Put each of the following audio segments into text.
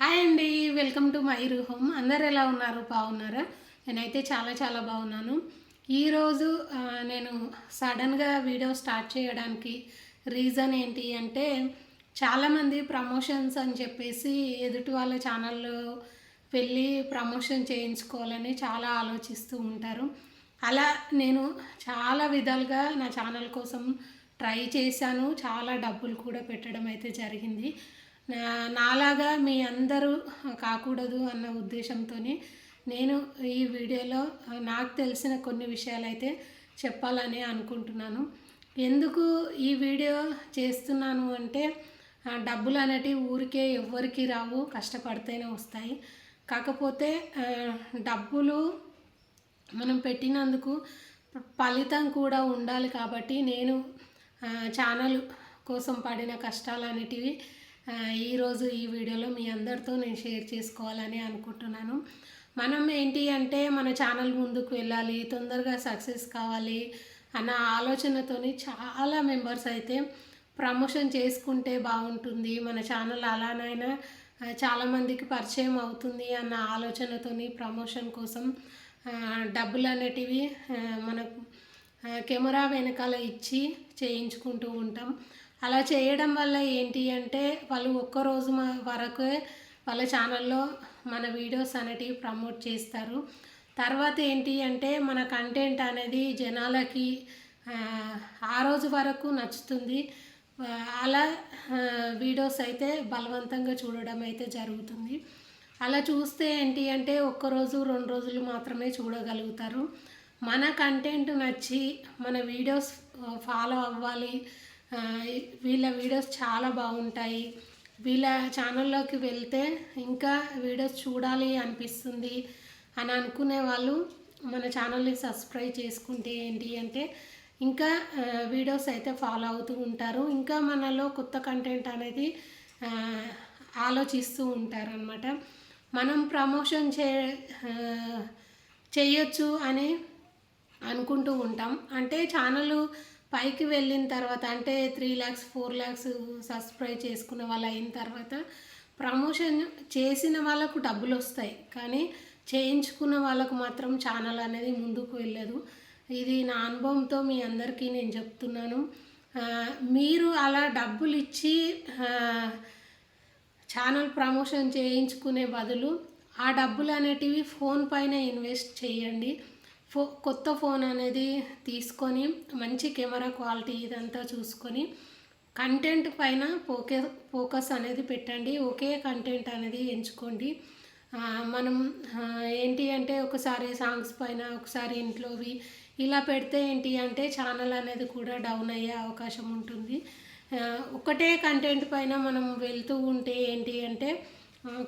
Hi అండి welcome to my home. అందరు ఎలా ఉన్నారు? బాగున్నారా? నేనైతే చాలా చాలా బాగున్నాను. ఈరోజు నేను సడన్గా వీడియో స్టార్ట్ చేయడానికి రీజన్ ఏంటి అంటే చాలామంది ప్రమోషన్స్ అని చెప్పేసి ఎదుటి వాళ్ళ ఛానల్లో వెళ్ళి ప్రమోషన్ చేయించుకోవాలని చాలా ఆలోచిస్తూ ఉంటారు. అలా నేను చాలా విధాలుగా నా ఛానల్ కోసం ట్రై చేశాను. చాలా డబ్బులు కూడా పెట్టడం అయితే జరిగింది. నాలాగా మీ అందరూ కాకూడదు అన్న ఉద్దేశంతో నేను ఈ వీడియోలో నాకు తెలిసిన కొన్ని విషయాలు అయితే చెప్పాలని అనుకుంటున్నాను. ఎందుకు ఈ వీడియో చేస్తున్నాను అంటే డబ్బులు అనేటివి ఊరికే ఎవ్వరికి రావు కష్టపడితేనే వస్తాయి. కాకపోతే డబ్బులు మనం పెట్టినందుకు ఫలితం కూడా ఉండాలి కాబట్టి నేను ఛానల్ కోసం పడిన కష్టాలు అనేటివి ఈరోజు ఈ వీడియోలో మీ అందరితో నేను షేర్ చేసుకోవాలని అనుకుంటున్నాను. మనం ఏంటి అంటే మన ఛానల్ ముందుకు వెళ్ళాలి తొందరగా సక్సెస్ కావాలి అన్న ఆలోచనతోని చాలా మెంబర్స్ అయితే ప్రమోషన్ చేసుకుంటే బాగుంటుంది. మన ఛానల్ అలానైనా చాలామందికి పరిచయం అవుతుంది అన్న ఆలోచనతోని ప్రమోషన్ కోసం డబ్బులు అనేటివి మనకు కెమెరా వెనకాల ఇచ్చి చేయించుకుంటూ ఉంటాం. అలా చేయడం వల్ల ఏంటి అంటే వాళ్ళు ఒక్కరోజు మ- వరకే వాళ్ళ ఛానల్లో మన వీడియోస్ అనేటివి ప్రమోట్ చేస్తారు. తర్వాత ఏంటి అంటే మన కంటెంట్ అనేది జనాలకి ఆ, రోజు వరకు నచ్చుతుంది. అలా వీడియోస్ అయితే బలవంతంగా చూడడం అయితే జరుగుతుంది. అలా చూస్తే ఏంటి అంటే ఒక్కరోజు రెండు రోజులు మాత్రమే చూడగలుగుతారు. మన కంటెంట్ నచ్చి మన వీడియోస్ ఫాలో అవ్వాలి వీళ్ళ వీడియోస్ చాలా బాగుంటాయి. వీళ్ళ ఛానల్లోకి వెళ్తే ఇంకా వీడియోస్ చూడాలి అనిపిస్తుంది అని అనుకునే వాళ్ళు మన ఛానల్ని సబ్స్క్రైబ్ చేసుకుంటే ఏంటి అంటే ఇంకా వీడియోస్ అయితే ఫాలో అవుతూ ఉంటారు. ఇంకా మనలో కొత్త కంటెంట్ అనేది ఆలోచిస్తూ ఉంటారు అనమాట మనం ప్రమోషన్ చే చేయొచ్చు అని అనుకుంటూ ఉంటాం. అంటే ఛానల్ పైకి వెళ్ళిన తర్వాత అంటే three lakhs four lakhs subscribe చేసుకున్న వాళ్ళు అయిన తర్వాత ప్రమోషన్ చేసిన వాళ్ళకు డబ్బులు వస్తాయి. కానీ చేయించుకున్న వాళ్ళకు మాత్రం ఛానల్ అనేది ముందుకు వెళ్ళదు. ఇది నా అనుభవంతో మీ అందరికీ నేను చెప్తున్నాను. మీరు అలా డబ్బులు ఇచ్చి ఛానల్ ప్రమోషన్ చేయించుకునే బదులు ఆ డబ్బులు అనేటివి ఫోన్ పైన ఇన్వెస్ట్ చేయండి. ఫో కొత్త ఫోన్ అనేది తీసుకొని మంచి కెమెరా క్వాలిటీ ఇదంతా చూసుకొని కంటెంట్ పైన ఫోకే ఫోకస్ అనేది పెట్టండి. ఒకే కంటెంట్ అనేది ఎంచుకోండి. మనం ఏంటి అంటే ఒకసారి సాంగ్స్ పైన ఒకసారి ఇంట్లోవి ఇలా పెడితే ఏంటి అంటే ఛానల్ అనేది కూడా డౌన్ అయ్యే అవకాశం ఉంటుంది. ఒకటే కంటెంట్ పైన మనం వెళ్తూ ఉంటే ఏంటి అంటే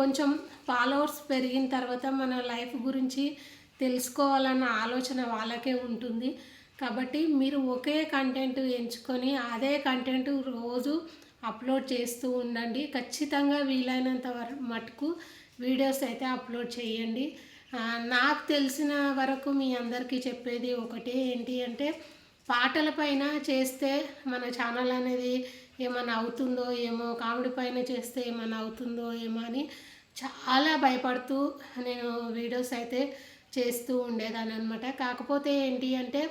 కొంచెం ఫాలోవర్స్ పెరిగిన తర్వాత మన లైఫ్ గురించి తెలుసుకోవాలన్న ఆలోచన వాళ్ళకే ఉంటుంది. కాబట్టి మీరు ఒకే కంటెంట్ ఎంచుకొని అదే కంటెంట్ రోజు అప్లోడ్ చేస్తూ ఉండండి. ఖచ్చితంగా వీలైనంత మటుకు వీడియోస్ అయితే అప్లోడ్ చేయండి. నాకు తెలిసిన వరకు మీ అందరికీ చెప్పేది ఒకటే ఏంటి అంటే పాటల పైన చేస్తే మన ఛానల్ అనేది ఏమైనా అవుతుందో ఏమో కామెడీ పైన చేస్తే ఏమైనా అవుతుందో ఏమో అని చాలా భయపడుతూ నేను వీడియోస్ అయితే చేస్తూ ఉండేదాన్ని అనమాట కాకపోతే ఏంటి అంటే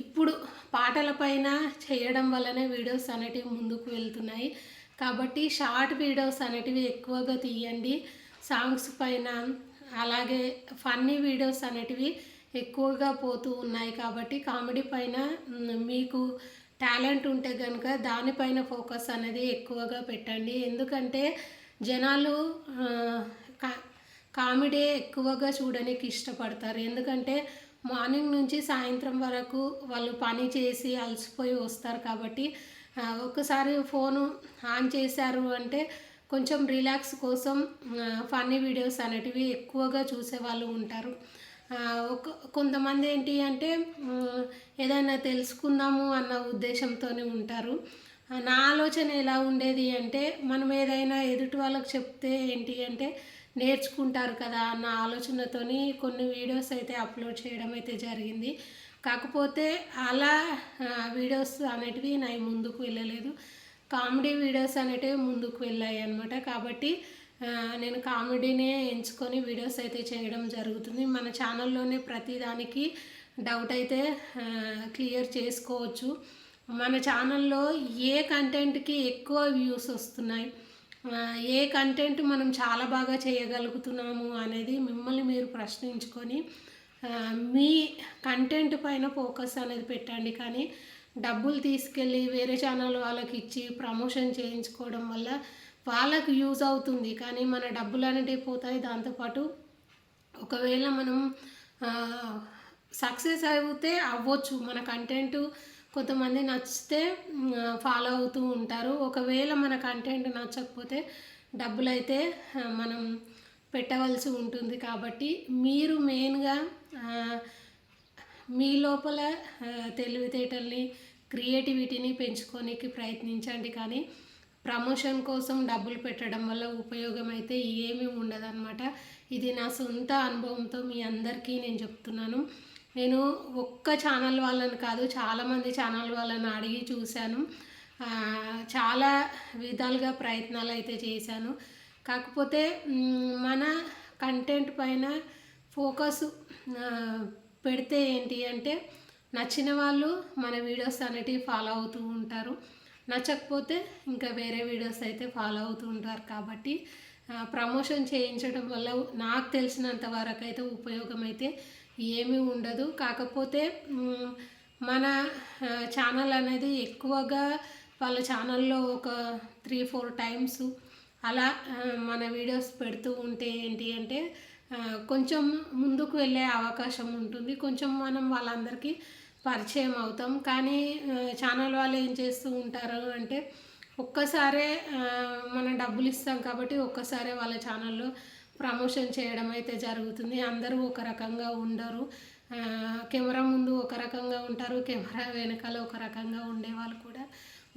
ఇప్పుడు పాటల పైన చేయడం వల్లనే వీడియోస్ అనేటివి ముందుకు వెళ్తున్నాయి. కాబట్టి షార్ట్ వీడియోస్ అనేటివి ఎక్కువగా తీయండి. సాంగ్స్ పైన అలాగే ఫన్నీ వీడియోస్ అనేటివి ఎక్కువగా పోతూ ఉన్నాయి కాబట్టి కామెడీ పైన మీకు టాలెంట్ ఉంటే కనుక దానిపైన ఫోకస్ అనేది ఎక్కువగా పెట్టండి. ఎందుకంటే జనాలు కామెడీ ఎక్కువగా చూడడానికి ఇష్టపడతారు. ఎందుకంటే మార్నింగ్ నుంచి సాయంత్రం వరకు వాళ్ళు పని చేసి అలసిపోయి వస్తారు కాబట్టి ఒకసారి ఫోను ఆన్ చేశారు అంటే కొంచెం రిలాక్స్ కోసం ఫన్నీ వీడియోస్ అనేటివి ఎక్కువగా చూసే వాళ్ళు ఉంటారు ఒక కొంతమంది ఏంటి అంటే ఏదైనా తెలుసుకుందాము అన్న ఉద్దేశంతోనే ఉంటారు. నా ఆలోచన ఎలా ఉండేది అంటే మనం ఏదైనా ఎదుటి వాళ్ళకి చెప్తే ఏంటి అంటే నేర్చుకుంటారు కదా అన్న ఆలోచనతోని కొన్ని వీడియోస్ అయితే అప్లోడ్ చేయడం అయితే జరిగింది. కాకపోతే అలా వీడియోస్ అనేటివి నా ముందుకు వెళ్ళలేదు. కామెడీ వీడియోస్ అనేటివి ముందుకు వెళ్ళాయి అనమాట కాబట్టి నేను కామెడీనే ఎంచుకొని వీడియోస్ అయితే చేయడం జరుగుతుంది. మన ఛానల్లోనే ప్రతిదానికి డౌట్ అయితే క్లియర్ చేసుకోవచ్చు. మన ఛానల్లో ఏ కంటెంట్కి ఎక్కువ వ్యూస్ వస్తున్నాయి? ఏ కంటెంట్ మనం చాలా బాగా చేయగలుగుతున్నాము అనేది మిమ్మల్ని మీరు ప్రశ్నించుకొని మీ కంటెంట్ పైన ఫోకస్ అనేది పెట్టండి. కానీ డబ్బులు తీసుకెళ్ళి వేరే ఛానల్ వాళ్ళకి ఇచ్చి ప్రమోషన్ చేయించుకోవడం వల్ల వాళ్ళకి యూజ్ అవుతుంది. కానీ మన డబ్బులు అనేటివి పోతాయి. దాంతోపాటు ఒకవేళ మనం సక్సెస్ అయితే అవ్వచ్చు. మన కంటెంట్ కొంతమంది నచ్చితే ఫాలో అవుతూ ఉంటారు. ఒకవేళ మన కంటెంట్ నచ్చకపోతే డబ్బులు అయితే మనం పెట్టవలసి ఉంటుంది. కాబట్టి మీరు మెయిన్గా మీ లోపల తెలివితేటల్ని క్రియేటివిటీని పెంచుకోనికి ప్రయత్నించండి. కానీ ప్రమోషన్ కోసం డబ్బులు పెట్టడం వల్ల ఉపయోగం అయితే ఏమీ ఉండదన్నమాట. ఇది నా సొంత అనుభవంతో మీ అందరికీ నేను చెప్తున్నాను. నేను ఒక్క ఛానల్ వాళ్ళని కాదు చాలామంది ఛానల్ వాళ్ళని అడిగి చూశాను. చాలా విధాలుగా ప్రయత్నాలు అయితే చేశాను. కాకపోతే మన కంటెంట్ పైన ఫోకస్ పెడితే ఏంటి అంటే నచ్చిన వాళ్ళు మన వీడియోస్ అనేటివి ఫాలో అవుతూ ఉంటారు. నచ్చకపోతే ఇంకా వేరే వీడియోస్ అయితే ఫాలో అవుతూ ఉంటారు కాబట్టి ప్రమోషన్ చేయించడం వల్ల నాకు తెలిసినంత వరకు అయితే ఉపయోగం అయితే ఏమీ ఉండదు. కాకపోతే మన ఛానల్ అనేది ఎక్కువగా వాళ్ళ ఛానల్లో ఒక త్రీ ఫోర్ టైమ్స్ అలా మన వీడియోస్ పెడుతూ ఉంటే ఏంటి అంటే కొంచెం ముందుకు వెళ్ళే అవకాశం ఉంటుంది. కొంచెం మనం వాళ్ళందరికీ పరిచయం అవుతాం. కానీ ఛానల్ వాళ్ళు ఏం చేస్తూ ఉంటారు అంటే ఒక్కసారే మనం డబ్బులు ఇస్తాం కాబట్టి ఒక్కసారే వాళ్ళ ఛానల్లో ప్రమోషన్ చేయడం అయితే జరుగుతుంది. అందరూ ఒక రకంగా ఉండరు. కెమెరా ముందు ఒక రకంగా ఉంటారు. కెమెరా వెనకాల ఒక రకంగా ఉండే వాళ్ళు కూడా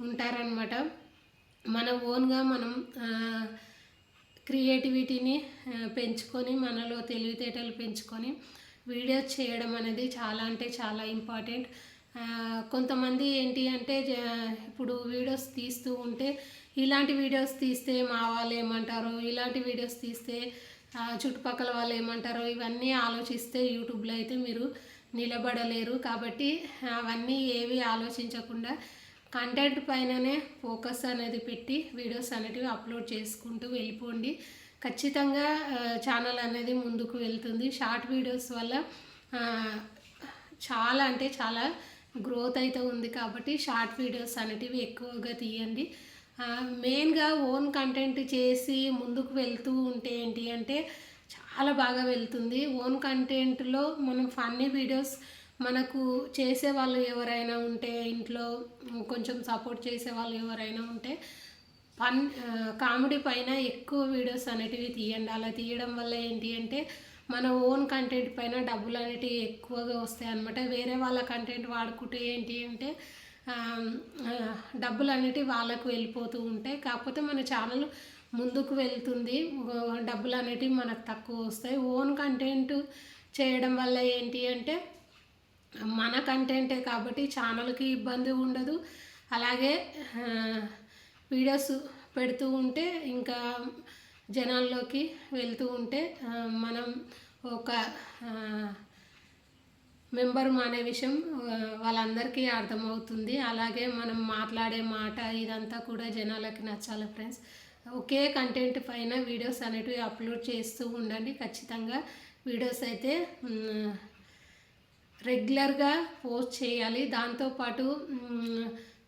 ఉంటారనమాట మన ఓన్గా మనం క్రియేటివిటీని పెంచుకొని మనలో తెలివితేటలు పెంచుకొని వీడియోస్ చేయడం అనేది చాలా అంటే చాలా ఇంపార్టెంట్. కొంతమంది ఏంటి అంటే ఇప్పుడు వీడియోస్ తీస్తూ ఉంటే ఇలాంటి వీడియోస్ తీస్తే మా వాళ్ళు ఏమంటారు? ఇలాంటి వీడియోస్ తీస్తే చుట్టుపక్కల వాళ్ళు ఏమంటారో ఇవన్నీ ఆలోచిస్తే యూట్యూబ్లో అయితే మీరు నిలబడలేరు. కాబట్టి అవన్నీ ఏవి ఆలోచించకుండా కంటెంట్ పైననే ఫోకస్ అనేది పెట్టి వీడియోస్ అనేటివి అప్లోడ్ చేసుకుంటూ వెళ్ళిపోండి. ఖచ్చితంగా ఛానల్ అనేది ముందుకు వెళ్తుంది. షార్ట్ వీడియోస్ వల్ల చాలా అంటే చాలా గ్రోత్ అయితే ఉంది. కాబట్టి షార్ట్ వీడియోస్ అనేటివి ఎక్కువగా తీయండి. మెయిన్గా ఓన్ కంటెంట్ చేసి ముందుకు వెళ్తూ ఉంటే ఏంటి అంటే చాలా బాగా వెళ్తుంది. ఓన్ కంటెంట్లో మనం ఫన్నీ వీడియోస్ మనకు చేసే వాళ్ళు ఎవరైనా ఉంటే ఇంట్లో కొంచెం సపోర్ట్ చేసే వాళ్ళు ఎవరైనా ఉంటే ఫన్ కామెడీ పైన ఎక్కువ వీడియోస్ అనేటివి తీయండి. అలా తీయడం వల్ల ఏంటి అంటే మన ఓన్ కంటెంట్ పైన డబ్బులు అనేటివి ఎక్కువగా వస్తాయి అనమాట వేరే వాళ్ళ కంటెంట్ వాడుకుంటే ఏంటి అంటే డబ్బులు అనేటివి వాళ్ళకు వెళ్ళిపోతూ ఉంటాయి కాకపోతే మన ఛానల్ ముందుకు వెళ్తుంది. డబ్బులు అనేటివి మనకు తక్కువ వస్తాయి. ఓన్ కంటెంట్ చేయడం వల్ల ఏంటి అంటే మన కంటెంటే కాబట్టి ఛానల్కి ఇబ్బంది ఉండదు. అలాగే వీడియోస్ పెడుతూ ఉంటే ఇంకా జనాల్లోకి వెళ్తూ ఉంటే మనం ఒక మెంబర్ అనే విషయం వాళ్ళందరికీ అర్థమవుతుంది. అలాగే మనం మాట్లాడే మాట ఇదంతా కూడా జనాలకి నచ్చాలి ఫ్రెండ్స్. ఒకే కంటెంట్ పైన వీడియోస్ అనేటివి అప్లోడ్ చేస్తూ ఉండండి. ఖచ్చితంగా వీడియోస్ అయితే రెగ్యులర్గా పోస్ట్ చేయాలి. దాంతోపాటు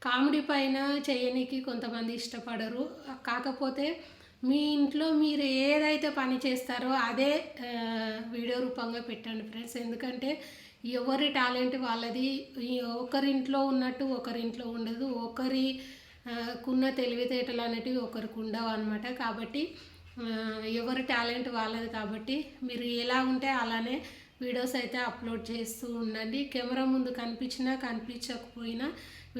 కామెడీ పైన చేయనీకి కొంతమంది ఇష్టపడరు. కాకపోతే మీ ఇంట్లో మీరు ఏదైతే పని చేస్తారో అదే వీడియో రూపంగా పెట్టండి ఫ్రెండ్స్. ఎందుకంటే ఎవరి టాలెంట్ వాళ్ళది? ఒకరింట్లో ఉన్నట్టు ఒకరింట్లో ఉండదు. ఒకరి కున్న తెలివితేటలు అనేటివి ఒకరికి ఉండవు అనమాట కాబట్టి ఎవరి టాలెంట్ వాళ్ళది కాబట్టి మీరు ఎలా ఉంటే అలానే వీడియోస్ అయితే అప్లోడ్ చేస్తూ ఉండండి. కెమెరా ముందు కనిపించినా కనిపించకపోయినా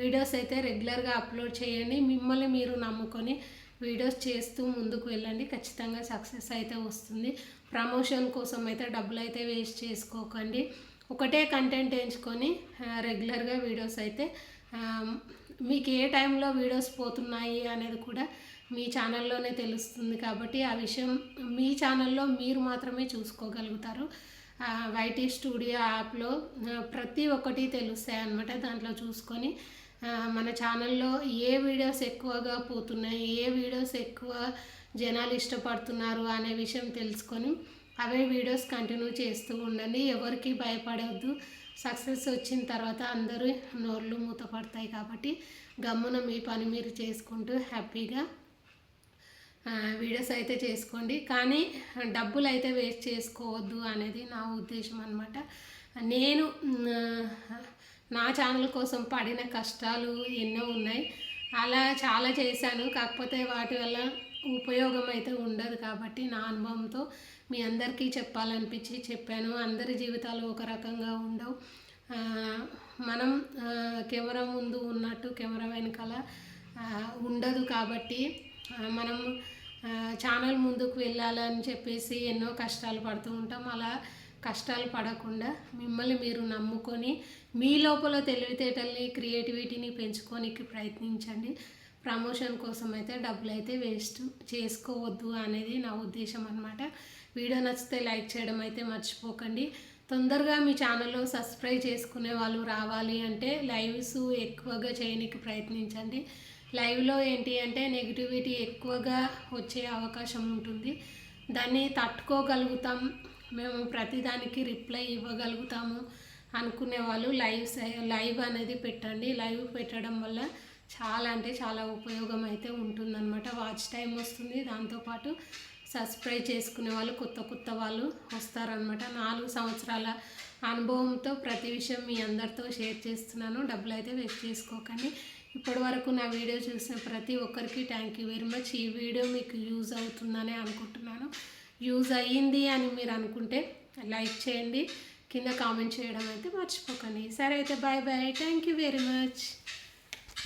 వీడియోస్ అయితే రెగ్యులర్గా అప్లోడ్ చేయండి. మిమ్మల్ని మీరు నమ్ముకొని వీడియోస్ చేస్తూ ముందుకు వెళ్ళండి. ఖచ్చితంగా సక్సెస్ అయితే వస్తుంది. ప్రమోషన్ కోసం అయితే డబ్బులు అయితే వేస్ట్ చేసుకోకండి. ఒకటే కంటెంట్ ఎంచుకొని రెగ్యులర్గా వీడియోస్ అయితే మీకు ఏ టైంలో వీడియోస్ పోతున్నాయి అనేది కూడా మీ ఛానల్లోనే తెలుస్తుంది కాబట్టి ఆ విషయం మీ ఛానల్లో మీరు మాత్రమే చూసుకోగలుగుతారు. వైటీ స్టూడియో యాప్లో ప్రతి ఒక్కటి తెలుస్తాయి అన్నమాట. దాంట్లో చూసుకొని మన ఛానల్లో ఏ వీడియోస్ ఎక్కువగా పోతున్నాయి ఏ వీడియోస్ ఎక్కువ జనాలు ఇష్టపడుతున్నారు అనే విషయం తెలుసుకొని అవే వీడియోస్ కంటిన్యూ చేస్తూ ఉండండి. ఎవరికి భయపడవద్దు సక్సెస్ వచ్చిన తర్వాత అందరూ నోళ్ళు మూతపడతాయి కాబట్టి గమ్మున మీ పని మీరు చేసుకుంటూ హ్యాపీగా వీడియోస్ అయితే చేసుకోండి. కానీ డబ్బులు అయితే వేస్ట్ చేసుకోవద్దు అనేది నా ఉద్దేశం అనమాట నేను నా ఛానల్ కోసం పడిన కష్టాలు ఎన్నో ఉన్నాయి. అలా చాలా చేశాను. కాకపోతే వాటి వల్ల ఉపయోగం అయితే ఉండదు కాబట్టి నా అనుభవంతో మీ అందరికీ చెప్పాలనిపించి చెప్పాను. అందరి జీవితాలు ఒక రకంగా ఉండవు. మనం కెమెరా ముందు ఉన్నట్టు కెమెరా వెనకాల ఉండదు కాబట్టి మనం ఛానల్ ముందుకు వెళ్ళాలని చెప్పేసి ఎన్నో కష్టాలు పడుతూ ఉంటాం. అలా కష్టాలు పడకుండా మిమ్మల్ని మీరు నమ్ముకొని మీ లోపల తెలివితేటల్ని క్రియేటివిటీని పెంచుకోనికి ప్రయత్నించండి. ప్రమోషన్ కోసం అయితే డబ్బులు అయితే వేస్ట్ చేసుకోవద్దు అనేది నా ఉద్దేశం అనమాట వీడియో నచ్చితే లైక్ చేయడం అయితే మర్చిపోకండి. తొందరగా మీ ఛానల్లో సబ్స్క్రైబ్ చేసుకునే వాళ్ళు రావాలి అంటే లైవ్స్ ఎక్కువగా చేయడానికి ప్రయత్నించండి. లైవ్లో ఏంటి అంటే నెగిటివిటీ ఎక్కువగా వచ్చే అవకాశం ఉంటుంది. దాన్ని తట్టుకోగలుగుతాం. మేము ప్రతిదానికి రిప్లై ఇవ్వగలుగుతాము అనుకునే వాళ్ళు లైవ్ లైవ్ అనేది పెట్టండి. లైవ్ పెట్టడం వల్ల చాలా అంటే చాలా ఉపయోగం అయితే ఉంటుందన్నమాట. వాచ్ టైం వస్తుంది. దాంతోపాటు సబ్స్క్రైబ్ చేసుకునే వాళ్ళు కొత్త కొత్త వాళ్ళు వస్తారనమాట నాలుగు సంవత్సరాల అనుభవంతో ప్రతి విషయం మీ అందరితో షేర్ చేస్తున్నాను. డబ్బులు అయితే వేస్ట్ చేసుకోకండి. ఇప్పటి వరకు నా వీడియో చూసిన ప్రతి ఒక్కరికి థ్యాంక్ యూ వెరీ మచ్ ఈ వీడియో మీకు యూజ్ అవుతుందని అనుకుంటున్నాను. యూజ్ అయ్యింది అని మీరు అనుకుంటే లైక్ చేయండి. కింద కామెంట్ చేయడం అయితే మర్చిపోకండి. సరే అయితే bye bye thank you very much